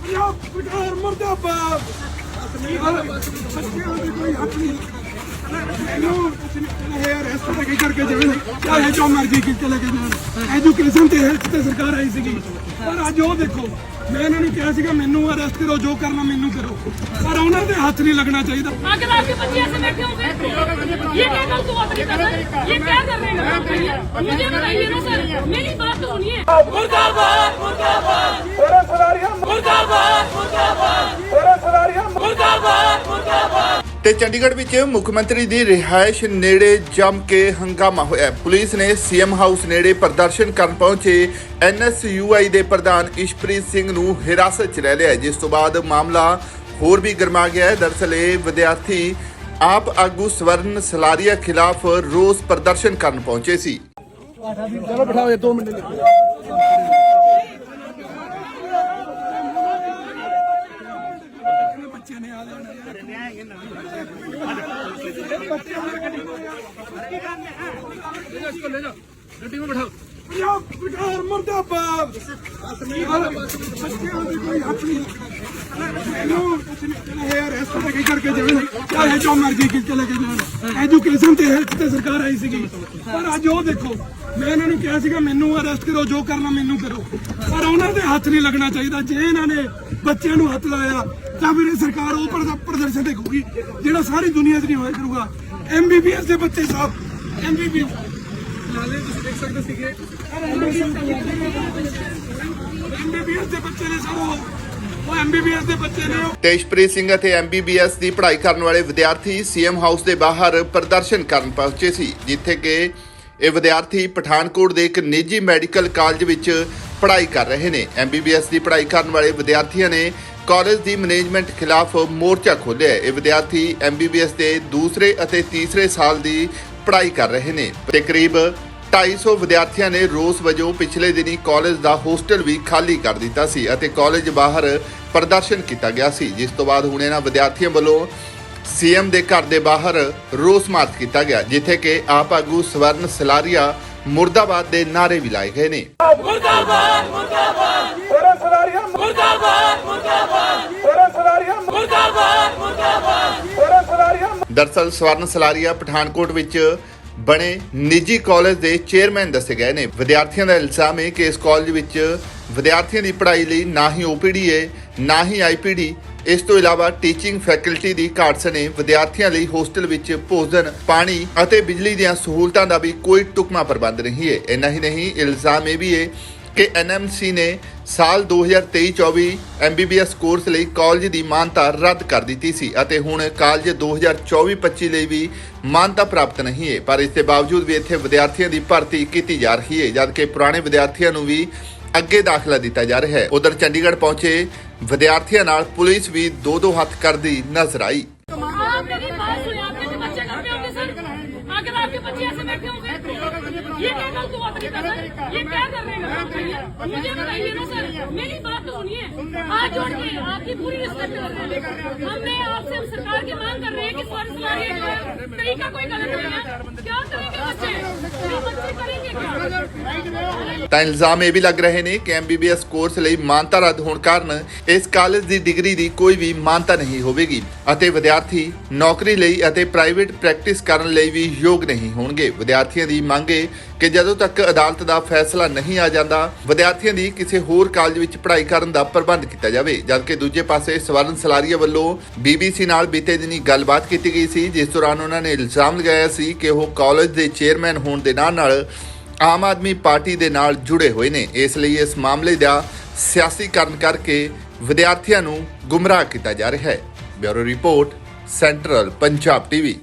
ਪੰਜਾਬ ਸਰਕਾਰ ਮਰਦਾਬਾਦ ਬੱਚਿਆਂ ਦੇ ਕੋਈ ਹੱਕ ਨਹੀਂ ਇਹ ਅਰੈਸਟ ਤੇ ਕਰਕੇ ਜਾਣ ਚਾਹੇ ਜੋ ਮਰਜ਼ੀ ਕੀ ਚਲੇ ਕੇ ਜਾਣ ਐਜੂਕੇਸ਼ਨ ਤੇ ਹੈਲਥ ਤੇ ਸਰਕਾਰ ਆਈ ਸੀਗੀ ਪਰ ਅੱਜ ਉਹ ਦੇਖੋ ਮੈਂ ਇਹਨਾਂ ਨੂੰ ਕਿਹਾ ਸੀਗਾ ਮੈਨੂੰ ਅਰੈਸਟ ਕਰੋ ਜੋ ਕਰਨਾ ਮੈਨੂੰ ਕਰੋ ਪਰ ਉਹਨਾਂ ਦੇ ਹੱਥ नहीं लगना चाहिए अगर आपके बच्चे ऐसे बैठे होंगे ये क्या गलत हुआ अपनी तरफ ये क्या कर रहे हैं मुझे बताइए ना सर मेरी बात तो सुनिए मुर्दाबाद मुर्दाबाद पूरे सलारिया मुर्दाबाद मुर्दाबाद पूरे सलारिया मुर्दाबाद मुर्दाबाद ਤੇ ਚੰਡੀਗੜ੍ਹ ਵਿੱਚ ਮੁੱਖ ਮੰਤਰੀ ਦੀ ਰਿਹਾਇਸ਼ ਨੇੜੇ ਜੰਮ ਕੇ ਹੰਗਾਮਾ ਹੋਇਆ ਪੁਲਿਸ ਨੇ ਸੀਐਮ ਹਾਊਸ ਨੇੜੇ ਪ੍ਰਦਰਸ਼ਨ ਕਰਨ ਪਹੁੰਚੇ ਐਨਐਸਯੂਆਈ ਦੇ ਪ੍ਰਧਾਨ ਇਸ਼ਪ੍ਰੀਤ ਸਿੰਘ ਨੂੰ ਹਿਰਾਸਤ 'ਚ ਲੈ ਲਿਆ ਜਿਸ ਤੋਂ ਬਾਅਦ ਮਾਮਲਾ ਹੋਰ ਵੀ ਗਰਮਾ ਗਿਆ ਦਰਸਲ ਇਹ ਵਿਦਿਆਰਥੀ ਆਪ ਆਗੂ ਸਵਰਨ ਸਲਾਰੀਆ ਖਿਲਾਫ ਰੋਸ ਪ੍ਰਦਰਸ਼ਨ ਕਰਨ ਪਹੁੰਚੇ ਸੀ। ਚਲੋ ਬਿਠਾਓ 2 ਮਿੰਟ। ਜਾਣਾ ਪੰਜਾਬ ਸਰਕਾਰ ਮਰਦਾਬਾਦ ਬੱਚਿਆਂ ਦੇ ਕੋਈ ਹੱਕ ਨਹੀਂ ਇਹਨੂੰ ਇਹ ਅਰੈਸਟ ਤੇ ਕਰਕੇ ਜਾਣ ਚਾਹੇ ਜੋ ਮਰਜ਼ੀ ਕੀ ਚਲੇ ਕੇ ਜਾਣ ਐਜੂਕੇਸ਼ਨ ਤੇ ਹੈਲਥ ਤੇ ਸਰਕਾਰ ਆਈ ਸੀਗੀ। ਪਰ ਅੱਜ ਉਹ ਦੇਖੋ, ਮੈਂ ਇਹਨਾਂ ਨੂੰ ਕਿਹਾ ਸੀਗਾ, ਮੈਨੂੰ ਅਰੈਸਟ ਕਰੋ, ਜੋ ਕਰਨਾ ਮੈਨੂੰ ਕਰੋ। ਪਰ ਉਹਨਾਂ ਦੇ ਹੱਥ ਨਹੀਂ ਲੱਗਣਾ ਚਾਹੀਦਾ। ਜੇ ਇਹਨਾਂ ਨੇ ਬੱਚਿਆਂ ਨੂੰ ਹੱਥ ਲਾਇਆ ਤਾਂ ਫਿਰ ਸਰਕਾਰ ਉਹ ਪ੍ਰਦ- ਪ੍ਰਦਰਸ਼ਨ ਦੇਖੂਗੀ, ਜਿਹੜਾ ਸਾਰੀ ਦੁਨੀਆ 'ਚ ਨਹੀਂ ਹੋਇਆ ਕਰੂਗਾ। ਐਮਬੀਬੀਐਸ ਦੇ ਬੱਚੇ ਸਾਹਿਬ ਐਮਬੀਬੀਐਸ ਨਾਲੇ ਤੁਸੀਂ ਦੇਖ ਸਕਦੇ ਸੀਗੇ। ਐਮਬੀਬੀਐਸ ਦੇ ਬੱਚੇ ਨੇ ਸਰ ਉਹ ਉਹ ਐਮਬੀਬੀਐਸ ਦੇ ਬੱਚੇ ਨੇ ਉਹ ਤੇਜਪ੍ਰੀਤ ਸਿੰਘ ਅਤੇ ਐਮਬੀਬੀਐਸ ਦੀ ਪੜ੍ਹਾਈ ਕਰਨ ਵਾਲੇ ਵਿਦਿਆਰਥੀ ਸੀਐਮ ਹਾਊਸ ਦੇ ਬਾਹਰ ਪ੍ਰਦਰਸ਼ਨ ਕਰਨ ਪਹੁੰਚੇ ਸੀ, ਜਿੱਥੇ ਕਿ ਇਹ ਵਿਦਿਆਰਥੀ ਪਠਾਨਕੋਟ ਦੇ ਇੱਕ ਨਿੱਜੀ ਮੈਡੀਕਲ ਕਾਲਜ ਵਿੱਚ ਪੜ੍ਹਾਈ ਕਰ ਰਹੇ ਨੇ। ਐਮਬੀਬੀਐਸ ਦੀ ਪੜ੍ਹਾਈ ਕਰਨ ਵਾਲੇ ਵਿਦਿਆਰਥੀਆਂ ਨੇ ਕਾਲਜ ਦੀ ਮੈਨੇਜਮੈਂਟ ਖਿਲਾਫ ਮੋਰਚਾ ਖੋਲ੍ਹਿਆ ਇਹ ਵਿਦਿਆਰਥੀ ਐਮਬੀਬੀਐਸ ਦੇ ਦੂਸਰੇ ਅਤੇ ਤੀਸਰੇ ਸਾਲ ਦੀ ਪੜ੍ਹਾਈ ਕਰ ਰਹੇ ਨੇ ਤੇ ਕਰੀਬ 250 ਵਿਦਿਆਰਥੀਆਂ ਨੇ ਰੋਸ ਵਜੋਂ ਪਿਛਲੇ ਦਿਨੀ ਕਾਲਜ ਦਾ ਹੋਸਟਲ ਵੀ ਖਾਲੀ ਕਰ ਦਿੱਤਾ ਸੀ ਅਤੇ ਕਾਲਜ ਬਾਹਰ ਪ੍ਰਦਰਸ਼ਨ ਕੀਤਾ ਗਿਆ ਸੀ। ਜਿਸ ਤੋਂ ਬਾਅਦ ਹੁਣ ਇਹਨਾਂ ਵਿਦਿਆਰਥੀਆਂ ਵੱਲੋਂ ਸੀਐਮ ਦੇ ਘਰ ਦੇ ਬਾਹਰ ਰੋਸ ਮਾਰਚ ਕੀਤਾ ਗਿਆ, ਜਿੱਥੇ ਕਿ ਆਪ ਆਗੂ ਸਵਰਨ ਸਲਾਰੀਆ ਮੁਰਦਾਬਾਦ ਦੇ ਨਾਰੇ ਵੀ ਲਾਏ ਗਏ ਨੇ। ਪੂਰੇ ਸਲਾਰੀਆ ਮੁਰਦਾਬਾਦ ਮੁਰਦਾਬਾਦ। ਪੂਰੇ ਸਲਾਰੀਆ ਮੁਰਦਾਬਾਦ। ਮੁਰਦਾਬਾਦ ਪੂਰੇ ਸਲਾਰੀਆ ਦਰਸਲ ਸਵਰਨ ਸਲਾਰੀਆ ਪਠਾਨਕੋਟ ਵਿੱਚ ਬਣੇ ਨਿੱਜੀ ਕਾਲਜ ਦੇ ਚੇਅਰਮੈਨ ਦੱਸੇ ਗਏ ਨੇ। ਵਿਦਿਆਰਥੀਆਂ ਦਾ ਇਲਜ਼ਾਮ ਹੈ ਕਿ ਇਸ ਕਾਲਜ ਵਿੱਚ ਵਿਦਿਆਰਥੀਆਂ ਦੀ ਪੜ੍ਹਾਈ ਲਈ ਨਾ ਹੀ ਓਪੀਡੀ ਹੈ ਨਾ ਹੀ ਆਈਪੀਡੀ ਇਸ ਤੋਂ ਇਲਾਵਾ ਟੀਚਿੰਗ ਫੈਕਲਟੀ ਦੀ ਘਾਟ ਸਣੇ ਵਿਦਿਆਰਥੀਆਂ ਲਈ ਹੋਸਟਲ ਵਿੱਚ ਭੋਜਨ ਪਾਣੀ ਅਤੇ ਬਿਜਲੀ ਦੀਆਂ ਸਹੂਲਤਾਂ ਦਾ ਵੀ ਕੋਈ ਟੁਕਮਾ ਪ੍ਰਬੰਧ ਨਹੀਂ ਹੈ। ਇੰਨਾ ਹੀ ਨਹੀਂ ਇਲਜ਼ਾਮ ਇਹ ਵੀ ਹੈ ਕਿ ਐਨਐਮਸੀ ਨੇ ਸਾਲ 2023-24 ਐਮਬੀਬੀਐਸ ਕੋਰਸ ਲਈ ਕਾਲਜ ਦੀ ਮਾਨਤਾ ਰੱਦ ਕਰ ਦਿੱਤੀ ਸੀ ਅਤੇ ਹੁਣ ਕਾਲਜ 2024-25 ਲਈ ਵੀ ਮਾਨਤਾ ਪ੍ਰਾਪਤ ਨਹੀਂ ਹੈ। ਪਰ ਇਸ ਦੇ ਬਾਵਜੂਦ ਵੀ ਇੱਥੇ ਵਿਦਿਆਰਥੀਆਂ ਦੀ ਭਰਤੀ ਕੀਤੀ ਜਾ ਰਹੀ ਹੈ ਜਦਕਿ ਪੁਰਾਣੇ ਵਿਦਿਆਰਥੀਆਂ ਨੂੰ ਵੀ ਅੱਗੇ ਦਾਖਲਾ ਦਿੱਤਾ ਜਾ ਰਿਹਾ ਹੈ। ਉਧਰ ਚੰਡੀਗੜ੍ਹ ਪਹੁੰਚੇ ਵਿਦਿਆਰਥੀਆਂ ਨਾਲ ਪੁਲਿਸ ਵੀ ਦੋ ਦੋ ਹੱਥ ਕਰਦੀ ਨਜ਼ਰ ਆਈ। बच्चे ऐसे बैठे होंगे ये क्या गलत हुआ तरीका सर ये क्या कर रहे हैं? मुझे बताइए ना सर। मेरी बात तो सुनिए। आज जोड़ के आपकी पूरी रिस्पेक्ट कर रहे हैं। हमने आपसे हम सरकार की मांग कर रहे हैं कि है। तरीका कोई गलत नहीं है। क्या करेंगे बच्चे ਤਾਂ ਇਲਜ਼ਾਮ ਇਹ ਵੀ ਲੱਗ ਰਹੇ ਨੇ ਕਿ ਐਮਬੀਬੀਐਸ ਕੋਰਸ ਲਈ ਮਾਨਤਾ ਰੱਦ ਹੋਣ ਕਾਰਨ ਇਸ ਕਾਲਜ ਦੀ ਡਿਗਰੀ ਦੀ ਕੋਈ ਵੀ ਮਾਨਤਾ ਨਹੀਂ ਹੋਵੇਗੀ ਅਤੇ ਵਿਦਿਆਰਥੀ ਨੌਕਰੀ ਲਈ ਅਤੇ ਪ੍ਰਾਈਵੇਟ ਪ੍ਰੈਕਟਿਸ ਕਰਨ ਲਈ ਵੀ ਯੋਗ ਨਹੀਂ ਹੋਣਗੇ। ਵਿਦਿਆਰਥੀਆਂ ਦੀ ਮੰਗ ਹੈ ਕਿ ਜਦੋਂ ਤੱਕ ਅਦਾਲਤ ਦਾ ਫੈਸਲਾ ਨਹੀਂ ਆ ਜਾਂਦਾ, ਵਿਦਿਆਰਥੀਆਂ ਦੀ ਕਿਸੇ ਹੋਰ ਕਾਲਜ ਵਿੱਚ ਪੜ੍ਹਾਈ ਕਰਨ ਦਾ ਪ੍ਰਬੰਧ ਕੀਤਾ ਜਾਵੇ। ਜਦਕਿ ਦੂਜੇ ਪਾਸੇ ਸਵਰਨ ਸਲਾਰੀਆ ਵੱਲੋਂ ਬੀਬੀਸੀ ਨਾਲ ਬੀਤੇ ਦਿਨੀ ਗੱਲਬਾਤ ਕੀਤੀ ਗਈ ਸੀ, ਜਿਸ ਦੌਰਾਨ ਉਹਨਾਂ ਨੇ ਇਲਜ਼ਾਮ ਲਗਾਇਆ ਸੀ ਕਿ ਉਹ ਕਾਲਜ ਦੇ ਚੇਅਰਮੈਨ ਹੋਣ ਦੇ ਨਾਲ ਨਾਲ ਆਮ ਆਦਮੀ ਪਾਰਟੀ ਦੇ ਨਾਲ ਜੁੜੇ ਹੋਏ ਨੇ। ਇਸ ਲਈ ਇਸ ਮਾਮਲੇ ਦਾ ਸਿਆਸੀਕਰਨ ਕਰਕੇ ਵਿਦਿਆਰਥੀਆਂ ਨੂੰ ਗੁੰਮਰਾਹ ਕੀਤਾ ਜਾ ਰਿਹਾ ਹੈ। Bureau report, central Punjab TV.